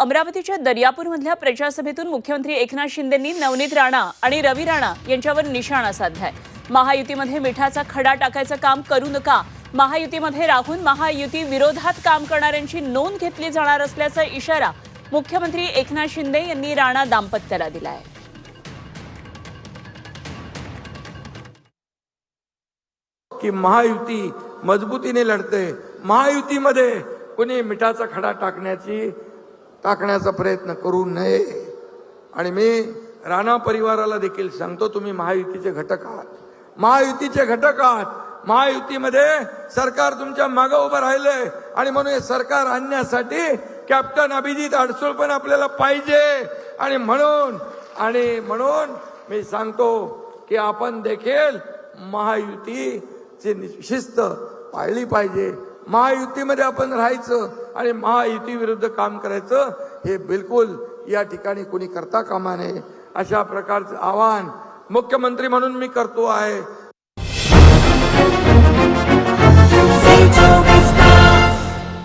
अमरावतीच्या दर्यापूरमधल्या प्रचारसभेतून मुख्यमंत्री एकनाथ शिंदेंनी नवनीत राणा आणि रवी राणा यांच्यावर निशाणा साधलाय. महायुतीमध्ये मिठाचा खडा टाकायचं काम करू नका. महायुतीमध्ये राहून महायुती विरोधात काम करणाऱ्यांची नोंद घेतली जाणार असल्याचा इशारा मुख्यमंत्री एकनाथ शिंदे यांनी राणा दाम्पत्याला दिलाय. की महायुती मजबूतीने लढते. महायुतीमध्ये कुणी मिठाचा खडा टाकण्याची टाकण्याचा प्रयत्न करू नये. आणि मी राणा परिवाराला देखील सांगतो तुम्ही महायुतीचे घटक आहात. महायुतीचे घटक आहात. महायुतीमध्ये सरकार तुमच्या मागं उभं राहिले आणि म्हणून हे सरकार आणण्यासाठी कॅप्टन अभिजित अडसूळ पण आपल्याला पाहिजे. आणि म्हणून आणि म्हणून मी सांगतो की आपण देखील महायुतीची शिस्त पाळली पाहिजे. महायुतीमध्ये आपण राहायचं आणि महायुती विरुद्ध काम करायचं हे बिलकुल या ठिकाणी कोणी करता कामा नये. अशा प्रकारचं आवाहन मुख्यमंत्री म्हणून मी करतो आहे.